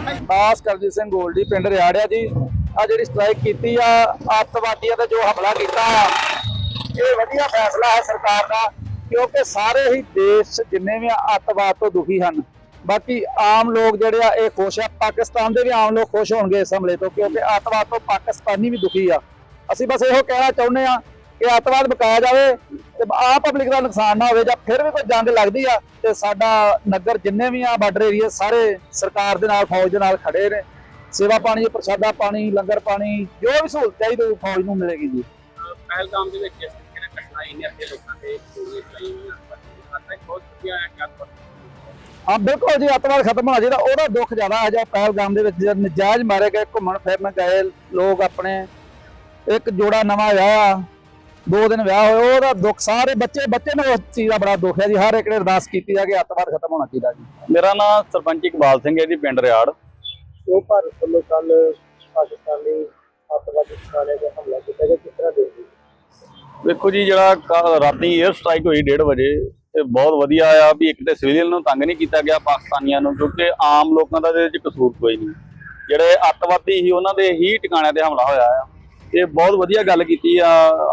ਦਾਸ ਕਰਜੀਤ ਸਿੰਘ ਗੋਲਡੀ ਪਿੰਡ ਰਿਆੜਿਆ ਜੀ। ਆ ਜਿਹੜੀ ਸਟ੍ਰਾਈਕ ਕੀਤੀ ਆ, ਅੱਤਵਾਦੀਆਂ ਤੇ ਜੋ ਹਮਲਾ ਕੀਤਾ ਆ ਇਹ ਵਧੀਆ ਫੈਸਲਾ ਹੈ ਸਰਕਾਰ ਦਾ, ਕਿਉਂਕਿ ਸਾਰੇ ਹੀ ਦੇਸ਼ ਜਿੰਨੇ ਵੀ ਆ ਅੱਤਵਾਦ ਤੋਂ ਦੁਖੀ ਹਨ, ਬਾਕੀ ਆਮ ਲੋਕ ਜਿਹੜੇ ਆ, ਇਹ ਖੁਸ਼ ਆ। ਪਾਕਿਸਤਾਨ ਦੇ ਵੀ ਆਮ ਲੋਕ ਖੁਸ਼ ਹੋਣਗੇ ਇਸ ਹਮਲੇ ਤੋਂ, ਕਿਉਂਕਿ ਅੱਤਵਾਦ ਤੋਂ ਪਾਕਿਸਤਾਨੀ ਵੀ ਦੁਖੀ ਆ। ਅਸੀਂ ਬਸ ਇਹੋ ਕਹਿਣਾ ਚਾਹੁੰਦੇ ਆ ਕਿ ਅੱਤਵਾਦ ਬਕਾਇਆ ਜਾਵੇ ਤੇ ਆ ਪਬਲਿਕ ਦਾ ਨੁਕਸਾਨ ਨਾ ਹੋਵੇ ਜਾਂ ਫਿਰ ਵੀ ਕੋਈ ਜੰਗ ਲੱਗਦੀ ਆ ਤੇ ਸਾਡਾ ਨਗਰ ਜਿੰਨੇ ਵੀ ਆ ਬਾਰਡਰ ਏਰੀਆ ਸਾਰੇ ਸਰਕਾਰ ਦੇ ਨਾਲ ਫੌਜ ਦੇ ਨਾਲ ਖੜੇ ਨੇ। ਸੇਵਾ ਪਾਣੀ ਪ੍ਰਸ਼ਾਦਾ ਪਾਣੀ ਲੰਗਰ ਪਾਣੀ ਜੋ ਵੀ ਸਹੂਲਤ ਚਾਹੀਦੀ ਫੌਜ ਨੂੰ ਮਿਲੇਗੀ ਜੀ। ਪਹਿਲਗਾਮ ਦੇ ਵਿੱਚ ਜਿਸ ਤਰੀਕੇ ਨਾਲ ਆਈ ਨੇ ਅੱਗੇ ਲੋਕਾਂ ਦੇ ਗੋਲੀਆਂ ਚਲਾਈਆਂ ਇੱਕ ਬਹੁਤ ਵਧੀਆ ਹੈ ਕਿ ਹਾਂ ਬਿਲਕੁਲ ਜੀ ਅੱਤਵਾਦ ਖਤਮ ਹੋਣਾ ਚਾਹੀਦਾ। ਉਹਦਾ ਦੁੱਖ ਜ਼ਿਆਦਾ ਹੈ ਜੋ ਪਹਿਲਗਾਮ ਦੇ ਵਿੱਚ ਜਦ ਨਜਾਇਜ਼ ਮਾਰੇ ਗਏ ਘੁੰਮਣ ਫਿਰਨ ਗਏ ਲੋਕ ਆਪਣੇ। ਇੱਕ ਜੋੜਾ ਨਵਾਂ ਵਿਆਹ ਦੋ ਦਿਨ ਵਿਆਹ ਹੋਏ ਉਹਦਾ ਦੁੱਖ ਸਾਰੇ ਬੱਚੇ ਬੱਚੇ ਨੂੰ ਉਸ ਚੀਜ਼ ਦਾ ਬੜਾ ਦੁੱਖ ਹੈ ਜੀ ਹਰ ਇੱਕ ਨੇ ਅਰਦਾਸ ਕੀਤੀ ਹੈ ਕਿ ਅੱਤਵਾਦ ਖਤਮ ਹੋਣਾ ਚਾਹੀਦਾ ਜੀ। ਮੇਰਾ ਨਾਮ ਸਰਪੰਚ ਇਕਬਾਲ ਸਿੰਘ ਹੈ ਜੀ ਪਿੰਡ ਰਿਆੜ। ਜੋ ਭਾਰਤ ਵੱਲੋਂ ਕੱਲ ਪਾਕਿਸਤਾਨੀ ਅੱਤਵਾਦੀ ਠਿਕਾਣੇ ਤੇ ਹਮਲਾ ਕੀਤਾ ਗਿਆ ਕਿਸ ਤਰ੍ਹਾਂ ਦੇਖਦੇ? ਵੇਖੋ ਜੀ ਜਿਹੜਾ ਰਾਤੀ 에ਅਰ ਸਟ੍ਰਾਈਕ ਹੋਈ 1:30 ਵਜੇ ਤੇ ਬਹੁਤ ਵਧੀਆ ਆ ਵੀ ਇੱਕ ਤੇ ਸਿਵਲੀਅਨ ਨੂੰ ਤੰਗ ਨਹੀਂ ਕੀਤਾ ਗਿਆ ਪਾਕਿਸਤਾਨੀਆਂ ਨੂੰ ਕਿਉਂਕਿ ਆਮ ਲੋਕਾਂ ਦਾ ਇਹਦੇ ਵਿੱਚ ਕਸੂਰ ਕੋਈ ਨਹੀਂ। ਜਿਹੜੇ ਅੱਤਵਾਦੀ ਸੀ ਉਹਨਾਂ ਦੇ ਹੀ ਟਿਕਾਣਿਆਂ ਤੇ ਹਮਲਾ ਹੋਇਆ ਆ। ਇਹ ਬਹੁਤ ਵਧੀਆ ਗੱਲ ਕੀਤੀ ਆ,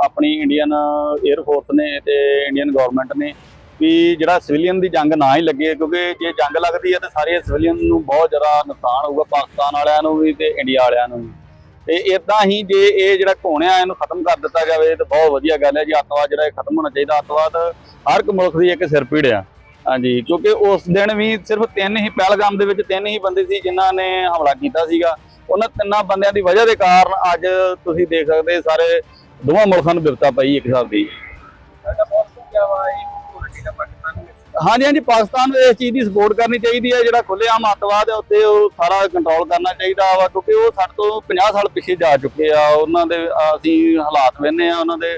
ਆਪਣੀ ਇੰਡੀਅਨ 에ਅਰ ਫੋਰਸ ਨੇ ਤੇ ਇੰਡੀਅਨ ਗਵਰਨਮੈਂਟ ਨੇ ਵੀ ਜਿਹੜਾ ਸਿਵਲੀਅਨ ਦੀ ਜੰਗ ਨਾ ਹੀ ਲੱਗੇ, ਕਿਉਂਕਿ ਜੇ ਜੰਗ ਲੱਗਦੀ ਹੈ ਤਾਂ ਸਾਰੇ ਸਿਵਲੀਅਨ ਨੂੰ ਬਹੁਤ ਜ਼ਿਆਦਾ ਨੁਕਸਾਨ ਹੋਊਗਾ ਪਾਕਿਸਤਾਨ ਵਾਲਿਆਂ ਨੂੰ ਵੀ ਤੇ ਇੰਡੀਆ ਵਾਲਿਆਂ ਨੂੰ ਵੀ। ਤੇ ਇਦਾਂ ਹੀ ਜੇ ਇਹ ਜਿਹੜਾ ਘੋਣਿਆ ਇਹਨੂੰ ਖਤਮ ਕਰ ਦਿੱਤਾ ਜਾਵੇ ਤਾਂ ਬਹੁਤ ਵਧੀਆ ਗੱਲ ਹੈ ਜੀ, ਅੱਤਵਾਦ ਜਿਹੜਾ ਇਹ ਖਤਮ ਹੋਣਾ ਚਾਹੀਦਾ, ਅੱਤਵਾਦ ਹਰ ਇੱਕ ਮੁਲਕ ਦੀ ਇੱਕ ਸਿਰ ਪੀੜ ਆ। ਹਾਂਜੀ, ਕਿਉਂਕਿ ਉਸ ਦਿਨ ਵੀ ਸਿਰਫ ਤਿੰਨ ਹੀ ਪਹਿਲਗਾਮ ਦੇ ਵਿੱਚ ਤਿੰਨ ਹੀ ਬੰਦੇ ਸੀ ਜਿਨ੍ਹਾਂ ਨੇ ਹਮਲਾ ਕੀਤਾ ਸੀਗਾ। ਉਹਨਾਂ ਤਿੰਨਾਂ ਬੰਦਿਆਂ ਦੀ ਵਜ੍ਹਾ ਦੇ ਕਾਰਨ ਅੱਜ ਤੁਸੀਂ ਦੇਖ ਸਕਦੇ ਸਾਰੇ ਦੋਵਾਂ ਮੁਲਕਾਂ ਨੂੰ ਬਿਪਤਾ ਪਈ ਇੱਕ ਹਿਸਾਬ ਦੀ। ਹਾਂਜੀ ਹਾਂਜੀ ਪਾਕਿਸਤਾਨ ਨੂੰ ਇਸ ਚੀਜ਼ ਦੀ ਸਪੋਰਟ ਕਰਨੀ ਚਾਹੀਦੀ ਹੈ ਜਿਹੜਾ ਖੁੱਲ੍ਹੇਆਮ ਅੱਤਵਾਦ ਹੈ ਉੱਤੇ ਉਹ ਸਾਰਾ ਕੰਟਰੋਲ ਕਰਨਾ ਚਾਹੀਦਾ ਵਾ ਕਿਉਂਕਿ ਉਹ ਸਾਡੇ ਤੋਂ 50 ਸਾਲ ਪਿੱਛੇ ਜਾ ਚੁੱਕੇ ਆ। ਉਹਨਾਂ ਦੇ ਅਸੀਂ ਹਾਲਾਤ ਵੇਖਦੇ ਆ ਉਹਨਾਂ ਦੇ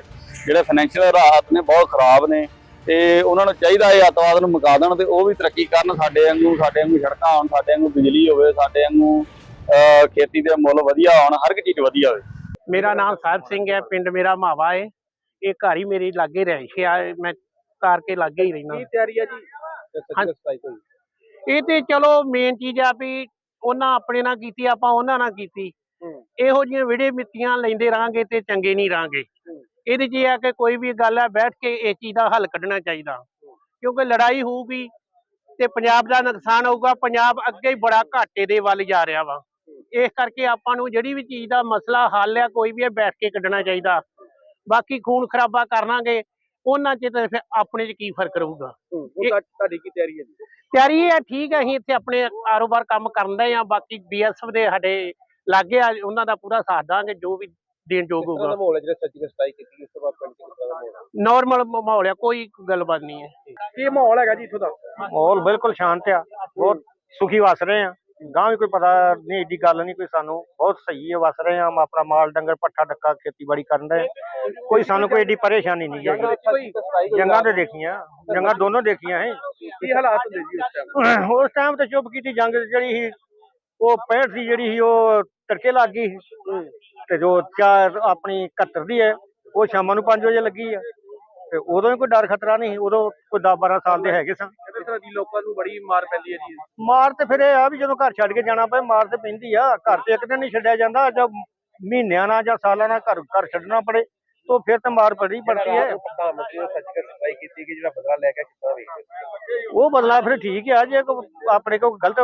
ਜਿਹੜੇ ਫਾਈਨੈਂਸ਼ੀਅਲ ਹਾਲਾਤ ਨੇ ਬਹੁਤ ਖਰਾਬ ਨੇ ਤੇ ਉਹਨਾਂ ਨੂੰ ਚਾਹੀਦਾ ਇਹ ਅੱਤਵਾਦ ਨੂੰ ਮੁਕਾ ਦੇਣ ਤੇ ਉਹ ਵੀ ਤਰੱਕੀ ਕਰਨ ਸਾਡੇ ਵਾਂਗੂ ਸਾਡੇ ਵਾਂਗੂ ਸੜਕਾਂ ਹੋਣ ਸਾਡੇ ਵਾਂਗੂ ਬਿਜਲੀ ਹੋਵੇ ਸਾਡੇ ਵਾਂਗੂ ਖੇਤੀ ਦੇ ਮੁੱਲ ਵਧੀਆ ਹੋਣ ਹਰ ਇੱਕ ਚੀਜ਼ ਵਧੀਆ ਹੋਵੇ। ਮੇਰਾ ਨਾਮ ਸਾਹਿਬ ਸਿੰਘ ਹੈ ਪਿੰਡ ਮੇਰਾ ਮਾਵਾ ਹੈ ਇਹ ਘਰ ਹੀ ਮੇਰੀ ਲਾਗੇ ਰਹਿਸ਼ ਆ ਮੈਂ ਕਾਰ ਕੇ ਲਾਗੇ ਹੀ ਰਹਿਣਾ ਕੀ ਤਿਆਰੀ ਹੈ। ਜੀ ਇਹ ਤੇ ਚਲੋ ਮੇਨ ਚੀਜ਼ ਆ ਵੀ ਉਹਨਾਂ ਆਪਣੇ ਨਾਲ ਕੀਤੀ ਆਪਾਂ ਉਹਨਾਂ ਨਾਲ ਕੀਤੀ। ਇਹੋ ਜਿਹੀਆਂ ਵਿੜੇ ਮਿੱਤੀਆਂ ਲੈਂਦੇ ਰਾਂਗੇ ਤੇ ਚੰਗੇ ਨਹੀਂ ਰਾਂਗੇ ਇਹਦੇ 'ਚ ਇਹ ਆ ਕਿ ਕੋਈ ਵੀ ਗੱਲ ਹੈ ਬੈਠ ਕੇ ਇਸ ਚੀਜ਼ ਦਾ ਹੱਲ ਕੱਢਣਾ ਚਾਹੀਦਾ। ਕਿਉਂਕਿ ਲੜਾਈ ਹੋਊਗੀ ਤੇ ਪੰਜਾਬ ਦਾ ਨੁਕਸਾਨ ਹੋਊਗਾ ਪੰਜਾਬ ਅੱਗੇ ਹੀ ਬੜਾ ਘਾਟੇ ਦੇ ਵੱਲ ਜਾ ਰਿਹਾ ਵਾ। ਇਸ ਕਰਕੇ ਆਪਾਂ ਨੂੰ ਜਿਹੜੀ ਵੀ ਚੀਜ਼ ਦਾ ਮਸਲਾ ਹੱਲ ਆ ਕੋਈ ਵੀ ਇਹ ਬੈਠ ਕੇ ਕੱਢਣਾ ਚਾਹੀਦਾ। ਬਾਕੀ ਖੂਨ ਖਰਾਬਾ ਕਰਨਾਗੇ ਉਹਨਾਂ 'ਚ ਤੇ ਫਿਰ ਆਪਣੇ 'ਚ ਕੀ ਫ਼ਰਕ ਰਹੂਗਾ? ਤੁਹਾਡੀ ਕੀ ਤਿਆਰੀ ਹੈ ਜੀ? ਤਿਆਰੀ ਇਹ ਹੈ ਠੀਕ ਹੈ ਅਸੀਂ ਇੱਥੇ ਆਪਣੇ ਕਾਰੋਬਾਰ ਕੰਮ ਕਰਦੇ ਆ ਬਾਕੀ ਬੀਐਸਐਫ ਦੇ ਸਾਡੇ ਲਾਗੇ ਆ ਉਹਨਾਂ ਦਾ ਪੂਰਾ ਸਾਥ ਦਾਂਗੇ ਜੋ ਵੀ ਦੇਣ ਯੋਗ ਹੋਊਗਾ। ਮਾਹੌਲ ਹੈ ਜਿਹੜਾ ਸਰਜੀਕਲ ਸਟ੍ਰਾਈਕ ਕੀਤੀ ਉਸ ਤੋਂ ਬਾਅਦ ਪਿੰਡ 'ਚ ਕਿਸ ਤਰ੍ਹਾਂ ਦਾ ਮਾਹੌਲ ਹੈ? ਨਾਰਮਲ ਮਾਹੌਲ ਆ ਕੋਈ ਗੱਲਬਾਤ ਨਹੀਂ ਹੈ। ਕੀ ਮਾਹੌਲ ਹੈਗਾ ਜੀ ਇੱਥੋਂ ਦਾ? ਮਾਹੌਲ ਬਿਲਕੁਲ ਸ਼ਾਂਤ ਆ ਬਹੁਤ ਸੁਖੀ ਵਸ ਰਹੇ ਆ। ਗਾਂ ਵੀ ਕੋਈ ਪਤਾ ਨਹੀਂ ਏਡੀ ਗੱਲ ਨਹੀਂ ਕੋਈ ਸਾਨੂੰ ਬਹੁਤ ਸਹੀ ਹੈ ਵਸ ਰਹੇ ਆ ਆਪਣਾ ਮਾਲ ਡੰਗਰ ਪੱਠਾ ਡੱਕਾ ਖੇਤੀਬਾੜੀ ਕਰਨ ਦੇ। ਕੋਈ ਸਾਨੂੰ ਕੋਈ ਏਡੀ ਪਰੇਸ਼ਾਨੀ ਨਹੀਂ ਹੈ ਸਟ੍ਰਾਈਕ ਜੰਗਾਂ ਤੇ ਦੇਖੀਆਂ ਜੰਗਾਂ ਦੋਨੋਂ ਦੇਖੀਆਂ ਹੈ। ਕੀ ਹਾਲਾਤ ਹੁੰਦੇ ਜੀ ਉਸ ਟਾਈਮ ਉਸ ਟਾਈਮ ਤੇ ਚੁੱਪ ਕੀਤੀ ਜੰਗ ਜਿਹੜੀ ਸੀ ਉਹ 65 ਸੀ ਜਿਹੜੀ ਸੀ ਉਹ ਤੜਕੇ ਲੱਗ ਗਈ। ਤੇ ਜੋ ਚਾਰ ਆਪਣੀ 71 ਦੀ ਹੈ ਉਹ ਸ਼ਾਮਾਂ ਨੂੰ 5 ਵਜੇ ਲੱਗੀ ਆ। ਤੇ ਉਦੋਂ ਵੀ ਕੋਈ ਡਰ ਖਤਰਾ ਨਹੀਂ ਉਦੋਂ ਕੋਈ 10 12 ਸਾਲ ਦੇ ਹੈਗੇ ਸਨ ਤਰ੍ਹਾਂ ਦੀ ਲੋਕਾਂ ਨੂੰ ਬੜੀ ਮਾਰ ਪੈਂਦੀ ਹੈ ਜੀ। ਮਾਰ ਤੇ ਫਿਰ ਇਹ ਆ ਵੀ ਜਦੋਂ ਘਰ ਛੱਡ ਕੇ ਜਾਣਾ ਪਏ ਮਾਰ ਤੇ ਪੈਂਦੀ ਆ। ਘਰ ਤੇ ਇੱਕ ਦਿਨ ਨਹੀਂ ਛੱਡਿਆ ਜਾਂਦਾ ਜਦ ਮਹੀਨਿਆਂ ਨਾਲ ਜਾਂ ਸਾਲਾਂ ਨਾਲ ਘਰ ਘਰ ਛੱਡਣਾ ਪੜੇ ਤਾਂ ਫਿਰ ਤਾਂ ਮਾਰ ਪੜੀ ਪੜਦੀ ਹੈ। ਪ੍ਰਧਾਨ ਮੰਤਰੀ ਨੇ ਸਰਜੀਕਲ ਸਟ੍ਰਾਈਕ ਕੀਤੀ ਕਿ ਜਿਹੜਾ ਬਦਲਾ ਲੈ ਕੇ ਕਿਸ ਤਰ੍ਹਾਂ ਵੇਖਦੇ ਉਹ ਬਦਲਾ ਫਿਰ ਠੀਕ ਆ ਜੇ ਆਪਣੇ ਕੋਲ ਗਲਤ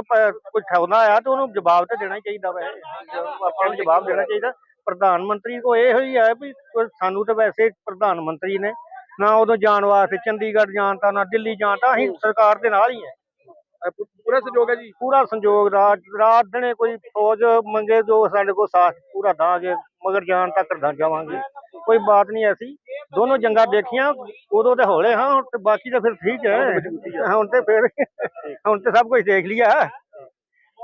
ਕੋਈ ਠਾਉਂਦਾ ਆ ਤੇ ਉਹਨੂੰ ਜਵਾਬ ਤੇ ਦੇਣਾ ਹੀ ਚਾਹੀਦਾ ਵੈ। ਆਪਾਂ ਨੂੰ ਜਵਾਬ ਦੇਣਾ ਚਾਹੀਦਾ। ਪ੍ਰਧਾਨ ਮੰਤਰੀ ਕੋ ਇਹ ਹੀ ਹੈ ਵੀ ਸਾਨੂੰ ਤਾਂ ਵੈਸੇ ਪ੍ਰਧਾਨ ਮੰਤਰੀ ਨੇ ਨਾ ਉਦੋਂ ਜਾਣ ਵਾਸਤੇ ਚੰਡੀਗੜ੍ਹ ਜਾਣ ਤਾਂ ਨਾ ਦਿੱਲੀ ਜਾਣ ਤਾਂ ਅਸੀਂ ਸਰਕਾਰ ਦੇ ਨਾਲ ਹੀ ਹੈ ਪੂਰਾ ਸਹਿਯੋਗ ਹੈ ਜੀ? ਪੂਰਾ ਸੰਯੋਗ ਰਾਤ ਰਾਤ ਦਿਨੇ ਕੋਈ ਫੌਜ ਮੰਗੇ ਜੋ ਸਾਡੇ ਕੋਲ ਸਾਥ ਪੂਰਾ ਦਾਂਗੇ ਮਗਰ ਜਾਣ ਤੱਕ ਦਾ ਜਾਵਾਂਗੇ। ਕੋਈ ਬਾਤ ਨਹੀਂ ਐਸੀ। ਦੋਨੋਂ ਜੰਗਾਂ ਦੇਖੀਆਂ ਉਦੋਂ ਤੇ ਹੌਲੇ ਹਾਂ ਹੁਣ ਤੇ ਬਾਕੀ ਤਾਂ ਫਿਰ ਠੀਕ ਹੈ। ਹੁਣ ਤੇ ਫਿਰ ਹੁਣ ਤੇ ਸਭ ਕੁਝ ਦੇਖ ਲਿਆ।